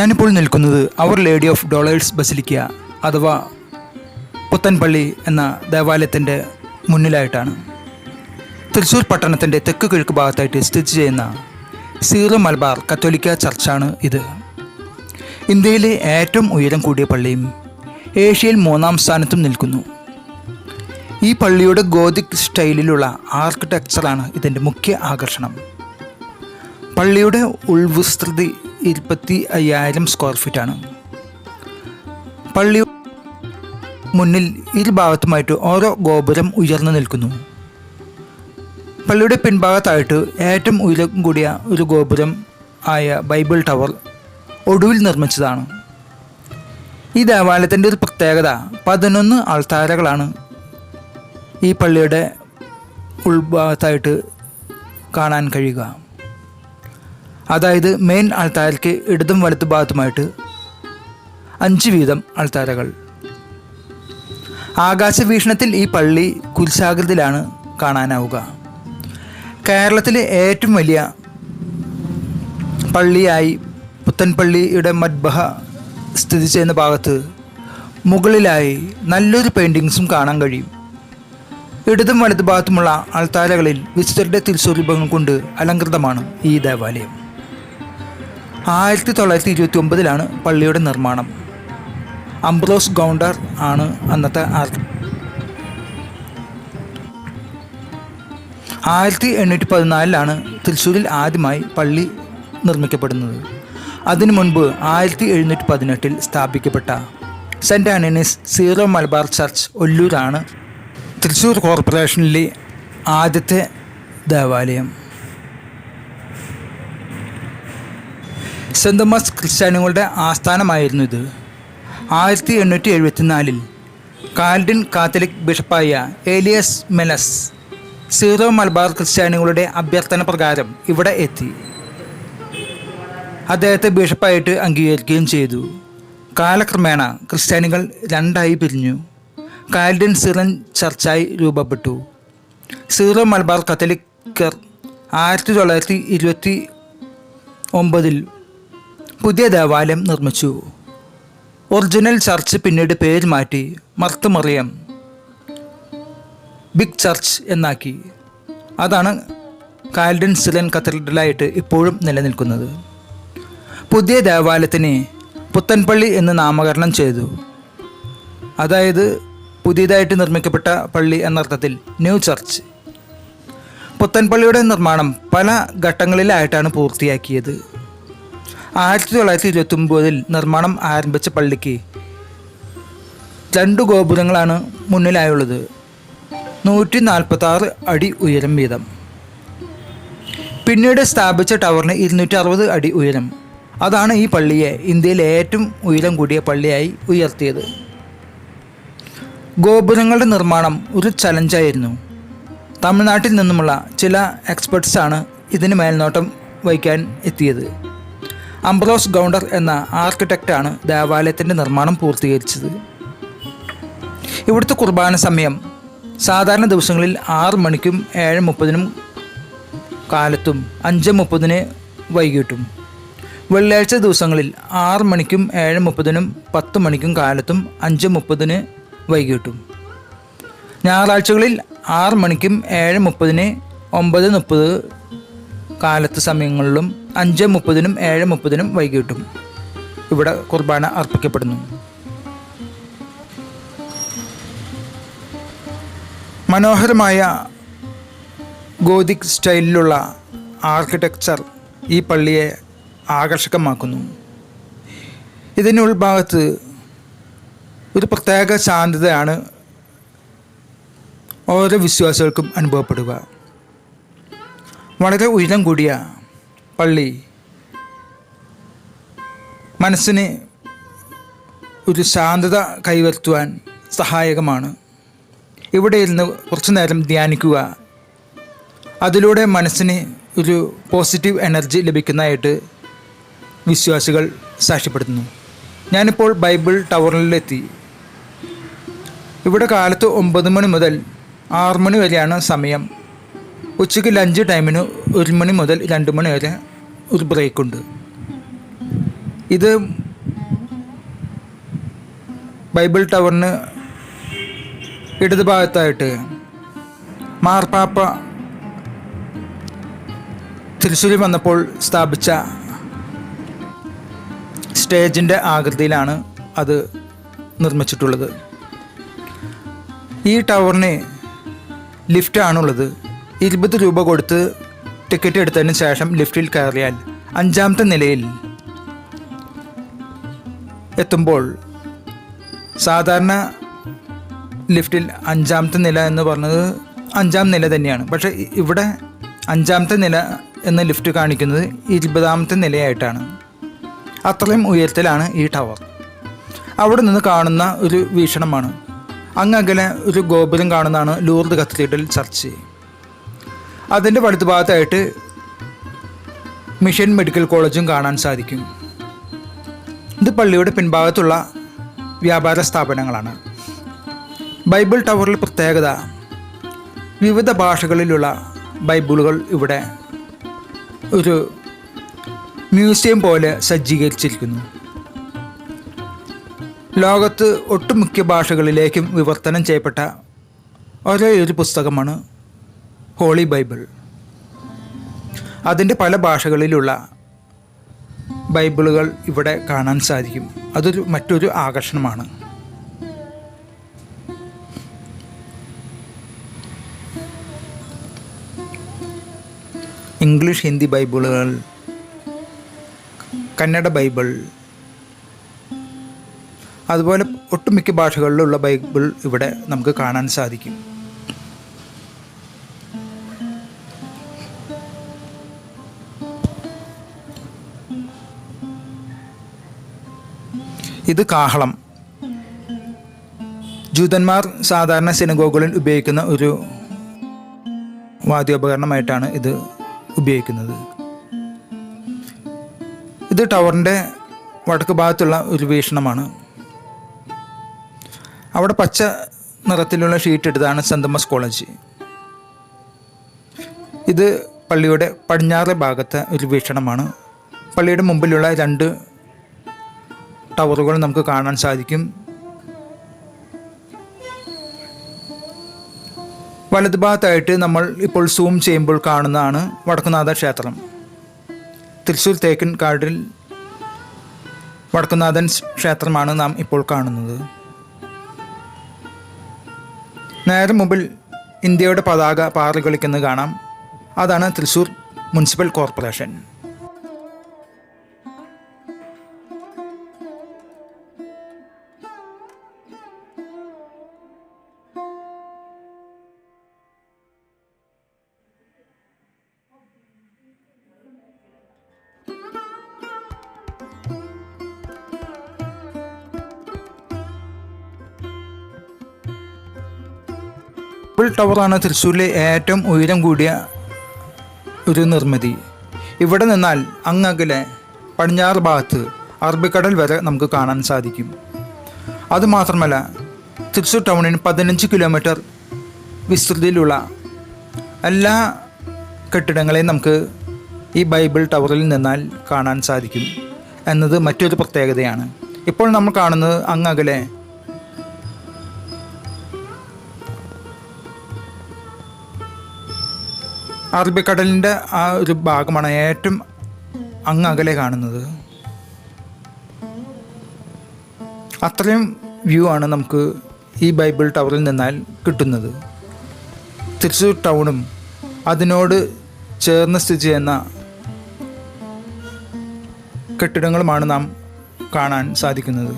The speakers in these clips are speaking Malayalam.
ഞാനിപ്പോൾ നിൽക്കുന്നത് our lady of dolours basilica അഥവാ പുത്തൻപള്ളി എന്ന ദേവാലയത്തിന്റെ മുന്നിലായിട്ടാണ്. തൃശ്ശൂർ പട്ടണത്തിന്റെ തെക്ക് കിഴക്ക് ഭാഗത്തായിട്ട് സ്ഥിതി ചെയ്യുന്ന സീറോ മലബാർ കത്തോലിക്ക ചർച്ചാണ് ഇത്. ഇന്ത്യയിലെ ഏറ്റവും ഉയരം കൂടിയ പള്ളിയും ഏഷ്യയിൽ മൂന്നാം സ്ഥാനത്തും നിൽക്കുന്നു. ഈ പള്ളിയുടെ ഗോതിക് സ്റ്റൈലിലുള്ള ആർക്കിടെക്ചറാണ് ഇതിന്റെ മുഖ്യ ആകർഷണം. പള്ളിയുടെ ഉൾവിസ്തൃതി ഇരുപത്തി അയ്യായിരം സ്ക്വയർ ഫീറ്റാണ് പള്ളി മുന്നിൽ ഇരുഭാഗത്തുമായിട്ട് ഓരോ ഗോപുരം ഉയർന്നു നിൽക്കുന്നു. പള്ളിയുടെ പിൻഭാഗത്തായിട്ട് ഏറ്റവും ഉയരം കൂടിയ ഒരു ഗോപുരം ആയ ബൈബിൾ ടവർ ഒടുവിൽ നിർമ്മിച്ചതാണ്. ഈ ദേവാലയത്തിന്റെ ഒരു പ്രത്യേകത പതിനൊന്ന് ആൾത്താരകളാണ് ഈ പള്ളിയുടെ ഉൾഭാഗത്തായിട്ട് കാണാൻ കഴിയുക. അതായത് മെയിൻ അൾത്താരയ്ക്ക് ഇടതും വലത്തു ഭാഗത്തുമായിട്ട് അഞ്ച് വീതം ആൾത്താരകൾ ആകാശവീക്ഷണത്തിൽ ഈ പള്ളി കുൽശാകൃതിയിലാണ് കാണാനാവുക. കേരളത്തിലെ ഏറ്റവും വലിയ പള്ളിയായി പുത്തൻപള്ളിയുടെ മദ്ബഹ സ്ഥിതി ചെയ്യുന്ന ഭാഗത്ത് മുകളിലായി നല്ലൊരു പെയിന്റിങ്സും കാണാൻ കഴിയും. ഇടതും വലതു ഭാഗത്തുമുള്ള ആൾത്താരകളിൽ വിശുദ്ധരുടെ തിരുസ്വരൂപങ്ങൾ കൊണ്ട് അലങ്കൃതമാണ് ഈ ദേവാലയം. ആയിരത്തി തൊള്ളായിരത്തി ഇരുപത്തി ഒമ്പതിലാണ് പള്ളിയുടെ നിർമ്മാണം. അംബ്രോസ് ഗൗണ്ടർ ആണ് അന്നത്തെ ആർക്കി ആയിരത്തി എണ്ണൂറ്റി പതിനാലിലാണ് തൃശ്ശൂരിൽ ആദ്യമായി പള്ളി നിർമ്മിക്കപ്പെടുന്നത്. അതിനു മുൻപ് ആയിരത്തി എഴുന്നൂറ്റി പതിനെട്ടിൽ സ്ഥാപിക്കപ്പെട്ട saint Antony's Syro Malabar church ഒല്ലൂരാണ് Thrissur കോർപ്പറേഷനിലെ ആദ്യത്തെ ദേവാലയം. സെന്റ് തോമസ് ക്രിസ്ത്യാനികളുടെ ആസ്ഥാനമായിരുന്നു ഇത്. ആയിരത്തി എണ്ണൂറ്റി എഴുപത്തിനാലിൽ കാൽഡിൻ കാത്തലിക് ബിഷപ്പായ ഏലിയസ് മെലസ് സീറോ മലബാർ ക്രിസ്ത്യാനികളുടെ അഭ്യർത്ഥന പ്രകാരം ഇവിടെ എത്തി. അദ്ദേഹത്തെ ബിഷപ്പായിട്ട് അംഗീകരിക്കുകയും ചെയ്തു. കാലക്രമേണ ക്രിസ്ത്യാനികൾ രണ്ടായി പിരിഞ്ഞു. കാൽഡിൻ സിറൻ ചർച്ചായി രൂപപ്പെട്ടു. സീറോ മലബാർ കത്തലിക്കർ ആയിരത്തി തൊള്ളായിരത്തി ഇരുപത്തി ഒമ്പതിൽ പുതിയ ദേവാലയം നിർമ്മിച്ചു. ഒറിജിനൽ ചർച്ച് പിന്നീട് പേര് മാറ്റി മർത്തമറിയം ബിഗ് ചർച്ച് എന്നാക്കി. അതാണ് കാൽഡൻ സിലൻ കത്തീഡ്രലായിട്ട് ഇപ്പോഴും നിലനിൽക്കുന്നത്. പുതിയ ദേവാലയത്തിന് പുത്തൻപള്ളി എന്ന് നാമകരണം ചെയ്തു. അതായത് പുതിയതായിട്ട് നിർമ്മിക്കപ്പെട്ട പള്ളി എന്നർത്ഥത്തിൽ ന്യൂ ചർച്ച്. പുത്തൻപള്ളിയുടെ നിർമ്മാണം പല ഘട്ടങ്ങളിലായിട്ടാണ് പൂർത്തിയാക്കിയത്. ആയിരത്തി തൊള്ളായിരത്തി ഇരുപത്തി ഒമ്പതിൽ നിർമ്മാണം ആരംഭിച്ച പള്ളിക്ക് രണ്ട് ഗോപുരങ്ങളാണ് മുന്നിലായുള്ളത്. നൂറ്റി നാൽപ്പത്തി ആറ് അടി ഉയരം വീതം. പിന്നീട് സ്ഥാപിച്ച ടവറിന് ഇരുന്നൂറ്റി അറുപത് അടി ഉയരം. അതാണ് ഈ പള്ളിയെ ഇന്ത്യയിലെ ഏറ്റവും ഉയരം കൂടിയ പള്ളിയായി ഉയർത്തിയത്. ഗോപുരങ്ങളുടെ നിർമ്മാണം ഒരു ചലഞ്ചായിരുന്നു. തമിഴ്നാട്ടിൽ നിന്നുമുള്ള ചില എക്സ്പെർട്സാണ് ഇതിന് മേൽനോട്ടം വഹിക്കാൻ എത്തിയത്. അംബ്രോസ് ഗൗണ്ടർ എന്ന ആർക്കിടെക്റ്റാണ് ദേവാലയത്തിന്റെ നിർമ്മാണം പൂർത്തീകരിച്ചത്. ഇവിടുത്തെ കുർബാന സമയം സാധാരണ ദിവസങ്ങളിൽ ആറ് മണിക്കും ഏഴ് മുപ്പതിനും കാലത്തും അഞ്ച് മുപ്പതിന് വൈകിട്ടും. വെള്ളിയാഴ്ച ദിവസങ്ങളിൽ ആറ് മണിക്കും ഏഴ് മുപ്പതിനും പത്ത് മണിക്കും കാലത്തും അഞ്ച് മുപ്പതിന് വൈകിട്ടും. ഞായറാഴ്ചകളിൽ ആറ് മണിക്കും ഏഴ് മുപ്പതിന് ഒമ്പത് മുപ്പത് കാലത്ത് സമയങ്ങളിലും അഞ്ച് മുപ്പതിനും ഏഴ് മുപ്പതിനും വൈകിട്ടും. ഇവിടെ കുർബാന അർപ്പിക്കപ്പെടുന്നു. മനോഹരമായ ഗോതിക് സ്റ്റൈലിലുള്ള ആർക്കിടെക്ചർ ഈ പള്ളിയെ ആകർഷകമാക്കുന്നു. ഇതിന്റെ ഉൾഭാഗത്ത് ഒരു പ്രത്യേക ശാന്തതയാണ് ഓരോ വിശ്വാസികൾക്കും അനുഭവപ്പെടുക. വളരെ ഉയരം കൂടിയ പള്ളി. മനസ്സിന് ഒരു ശാന്തത കൈവരുത്തുവാൻ സഹായകമാണ്. ഇവിടെ ഇരുന്ന് കുറച്ചു നേരം ധ്യാനിക്കുക. അതിലൂടെ മനസ്സിന് ഒരു പോസിറ്റീവ് എനർജി ലഭിക്കുന്നതായിട്ട് വിശ്വാസികൾ സാക്ഷ്യപ്പെടുത്തുന്നു. ഞാനിപ്പോൾ ബൈബിൾ ടവറിലെത്തി. ഇവിടെ കാലത്ത് ഒമ്പത് മണി മുതൽ ആറ് മണി വരെയാണ് സമയം. ഉച്ചയ്ക്ക് ലഞ്ച് ടൈമിന് ഒരു മണി മുതൽ രണ്ട് മണി വരെ ഒരു ബ്രേക്കുണ്ട് ഇത് ബൈബിൾ ടവറിന് ഇടതുഭാഗത്തായിട്ട് മാർപ്പാപ്പ തൃശ്ശൂരിൽ വന്നപ്പോൾ സ്ഥാപിച്ച സ്റ്റേജിന്റെ ആകൃതിയിലാണ് അത് നിർമ്മിച്ചിട്ടുള്ളത്. ഈ ടവറിന് ലിഫ്റ്റാണുള്ളത്. ഇരുപത് രൂപ കൊടുത്ത് ടിക്കറ്റ് എടുത്തതിന് ശേഷം ലിഫ്റ്റിൽ കയറിയാൽ അഞ്ചാമത്തെ നിലയിൽ എത്തുമ്പോൾ സാധാരണ ലിഫ്റ്റിൽ അഞ്ചാമത്തെ നില എന്ന് പറഞ്ഞത് അഞ്ചാം നില തന്നെയാണ്. പക്ഷേ ഇവിടെ അഞ്ചാമത്തെ നില എന്ന ലിഫ്റ്റ് കാണിക്കുന്നത് ഇരുപതാമത്തെ നിലയായിട്ടാണ്. അത്രയും ഉയരത്തിലാണ് ഈ ടവർ അവിടെ നിന്ന് കാണുന്ന ഒരു വീക്ഷണമാണ്. അങ്ങകലെ ഒരു ഗോപുരം കാണുന്നതാണ് ലൂർദ് കത്തീഡ്രൽ ചർച്ച്. അതിന്റെ വലതുഭാഗത്തായിട്ട് മിഷൻ മെഡിക്കൽ കോളേജും കാണാൻ സാധിക്കും. ഇത് പള്ളിയുടെ പിൻഭാഗത്തുള്ള വ്യാപാര സ്ഥാപനങ്ങളാണ്. ബൈബിൾ ടവറിൽ പ്രത്യേകത വിവിധ ഭാഷകളിലുള്ള ബൈബിളുകൾ ഇവിടെ ഒരു മ്യൂസിയം പോലെ സജ്ജീകരിച്ചിരിക്കുന്നു. ലോകത്ത് ഒട്ടുമിക്ക ഭാഷകളിലേക്കും വിവർത്തനം ചെയ്യപ്പെട്ട ഒരേ ഒരു പുസ്തകമാണ് ഹോളി ബൈബിൾ. അതിന്റെ പല ഭാഷകളിലുള്ള ബൈബിളുകൾ ഇവിടെ കാണാൻ സാധിക്കും. അതൊരു മറ്റൊരു ആകർഷണമാണ്. ഇംഗ്ലീഷ് ഹിന്ദി ബൈബിളുകൾ കന്നഡ ബൈബിൾ അതുപോലെ ഒട്ടുമിക്ക ഭാഷകളിലുള്ള ബൈബിൾ ഇവിടെ നമുക്ക് കാണാൻ സാധിക്കും. ഇത് കാഹളം. ജൂതന്മാർ സാധാരണ സിനഗോഗുകളിൽ ഉപയോഗിക്കുന്ന ഒരു വാദ്യോപകരണമായിട്ടാണ് ഇത് ഉപയോഗിക്കുന്നത്. ഇത് ടവറിന്റെ വടക്ക് ഭാഗത്തുള്ള ഒരു വീക്ഷണമാണ്. അവിടെ പച്ച നിറത്തിലുള്ള ഷീറ്റ് എടുത്താണ് സെന്റ് തോമസ് കോളേജ്. ഇത് പള്ളിയുടെ പടിഞ്ഞാറ് ഭാഗത്തെ ഒരു വീക്ഷണമാണ്. പള്ളിയുടെ മുമ്പിലുള്ള രണ്ട് ടവറുകൾ നമുക്ക് കാണാൻ സാധിക്കും. വലതുഭാഗത്തായിട്ട് നമ്മൾ ഇപ്പോൾ സൂം ചെയ്യുമ്പോൾ കാണുന്നതാണ് വടക്കുനാഥ ക്ഷേത്രം. തൃശ്ശൂർ തേക്കൻ കാടിൽ വടക്കുനാഥൻ ക്ഷേത്രമാണ് നാം ഇപ്പോൾ കാണുന്നത്. നേരെ മുമ്പിൽ ഇന്ത്യയുടെ പതാക പാറി കളിക്കുന്നത് കാണാം. അതാണ് തൃശ്ശൂർ മുനിസിപ്പൽ കോർപ്പറേഷൻ. ഫുൾ ടവറാണ് തൃശ്ശൂരിലെ ഏറ്റവും ഉയരം കൂടിയ ഒരു നിർമ്മിതി. ഇവിടെ നിന്നാൽ അങ്ങകലെ പടിഞ്ഞാറ് ഭാഗത്ത് അറബിക്കടൽ വരെ നമുക്ക് കാണാൻ സാധിക്കും. അതുമാത്രമല്ല തൃശ്ശൂർ ടൗണിന് പതിനഞ്ച് കിലോമീറ്റർ വിസ്തൃതിയിലുള്ള എല്ലാ കെട്ടിടങ്ങളെയും നമുക്ക് ഈ ബൈബിൾ ടവറിൽ നിന്നാൽ കാണാൻ സാധിക്കും. എന്നത് മറ്റൊരു പ്രത്യേകതയാണ്. ഇപ്പോൾ നമ്മൾ കാണുന്നത് അങ്ങകലെ അറബിക്കടലിന്റെ ആ ഒരു ഭാഗമാണ് ഏറ്റവും അങ്ങ് അകലെ കാണുന്നത്. അത്രയും വ്യൂ ആണ് നമുക്ക് ഈ ബൈബിൾ ടവറിൽ നിന്നാൽ കിട്ടുന്നത്. തൃശ്ശൂർ ടൗണും അതിനോട് ചേർന്ന് സ്ഥിതി ചെയ്യുന്ന കെട്ടിടങ്ങളുമാണ് നാം കാണാൻ സാധിക്കുന്നത്.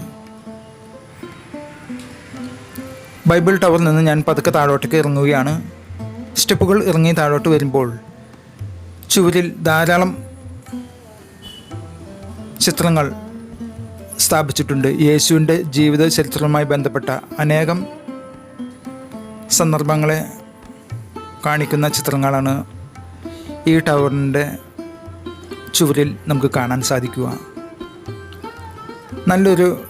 ബൈബിൾ ടവറിൽ നിന്ന് ഞാൻ പതുക്കെ താഴോട്ടേക്ക് ഇറങ്ങുകയാണ്. സ്റ്റെപ്പുകൾ ഇറങ്ങി താഴോട്ട് വരുമ്പോൾ ചുവരിൽ ധാരാളം ചിത്രങ്ങൾ സ്ഥാപിച്ചിട്ടുണ്ട്. യേശുവിന്റെ ജീവിത ചരിത്രവുമായി ബന്ധപ്പെട്ട അനേകം സന്ദർഭങ്ങളെ കാണിക്കുന്ന ചിത്രങ്ങളാണ് ഈ ടവറിന്റെ ചുവരിൽ നമുക്ക് കാണാൻ സാധിക്കുക. നല്ലൊരു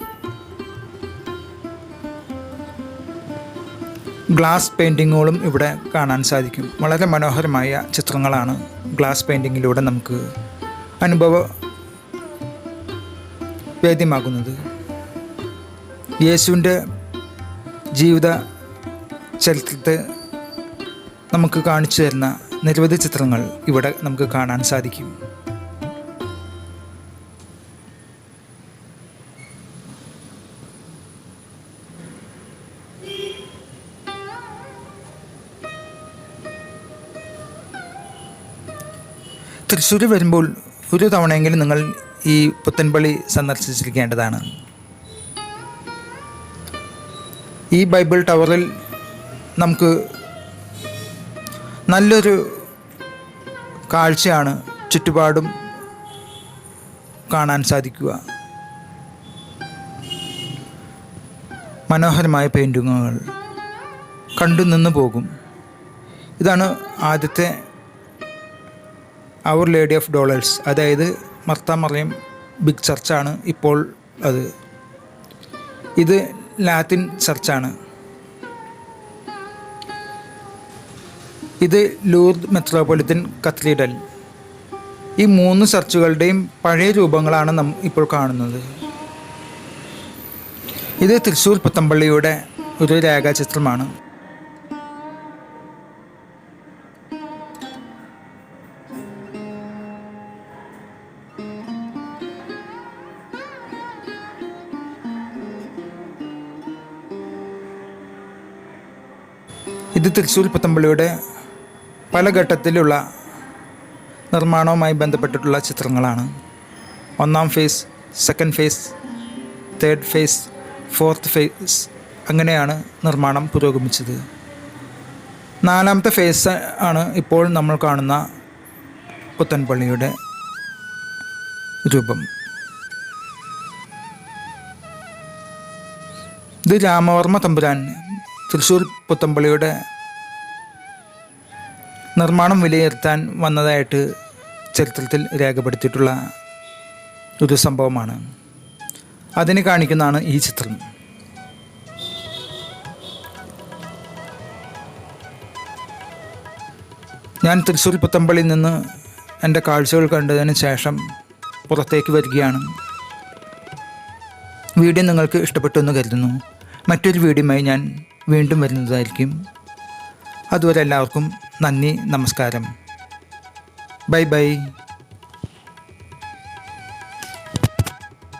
ഗ്ലാസ് പെയിന്റിങ്ങുകളും ഇവിടെ കാണാൻ സാധിക്കും. വളരെ മനോഹരമായ ചിത്രങ്ങളാണ് ഗ്ലാസ് പെയിന്റിങ്ങിലൂടെ നമുക്ക് അനുഭവ വേദ്യമാകുന്നത്. യേശുവിന്റെ ജീവിത ചരിത്രത്തെ നമുക്ക് കാണിച്ചു തരുന്ന നിരവധി ചിത്രങ്ങൾ ഇവിടെ നമുക്ക് കാണാൻ സാധിക്കും. തൃശ്ശൂർ വരുമ്പോൾ ഒരു തവണയെങ്കിലും നിങ്ങൾ ഈ പുത്തൻപള്ളി സന്ദർശിച്ചിരിക്കേണ്ടതാണ്. ഈ ബൈബിൾ ടവറിൽ നമുക്ക് നല്ലൊരു കാഴ്ചയാണ് ചുറ്റുപാടും കാണാൻ സാധിക്കുക. മനോഹരമായ പെയിന്റിങ്ങുകൾ കണ്ടു നിന്ന് പോകും. ഇതാണ് ആദ്യത്തെ അവർ ലേഡി ഓഫ് ഡോളേഴ്സ് അതായത് മർത്ത മറിയം ബിഗ് ചർച്ചാണ് ഇപ്പോൾ അത്. ഇത് ലാറ്റിൻ ചർച്ചാണ് ഇത് ലൂർദ് മെത്രോപൊളിറ്റൻ കത്തീഡ്രൽ ഈ മൂന്ന് ചർച്ചുകളുടെയും പഴയ രൂപങ്ങളാണ് നാം ഇപ്പോൾ കാണുന്നത്. ഇത് തൃശ്ശൂർ പുത്തമ്പള്ളിയുടെ ഒരു രേഖാചിത്രമാണ്. ഇത് തൃശ്ശൂർ പുത്തമ്പള്ളിയുടെ പല ഘട്ടത്തിലുള്ള നിർമ്മാണവുമായി ബന്ധപ്പെട്ടിട്ടുള്ള ചിത്രങ്ങളാണ്. ഒന്നാം phase second phase third phase fourth phase അങ്ങനെയാണ് നിർമ്മാണം പുരോഗമിച്ചത്. നാലാമത്തെ ഫേസ് ആണ് ഇപ്പോൾ നമ്മൾ കാണുന്ന പുത്തൻപള്ളിയുടെ രൂപം. ഇത് രാമവർമ്മ തമ്പുരാൻ തൃശ്ശൂർ പുത്തമ്പള്ളിയുടെ നിർമ്മാണം വിലയിരുത്താൻ വന്നതായിട്ട് ചരിത്രത്തിൽ രേഖപ്പെടുത്തിയിട്ടുള്ള ഒരു സംഭവമാണ്. അതിനെ കാണിക്കുന്നതാണ് ഈ ചിത്രം. ഞാൻ തൃശ്ശൂർ പുത്തമ്പള്ളിയിൽ നിന്ന് എന്റെ കാഴ്ചകൾ കണ്ടതിന് ശേഷം പുറത്തേക്ക് വരികയാണ്. വീഡിയോ നിങ്ങൾക്ക് ഇഷ്ടപ്പെട്ടു എന്ന് കരുതുന്നു. മറ്റൊരു വീഡിയോയുമായി ഞാൻ വീണ്ടും വരുന്നതായിരിക്കും. അതുവരെ എല്ലാവർക്കും നന്ദി നമസ്കാരം. Bye bye.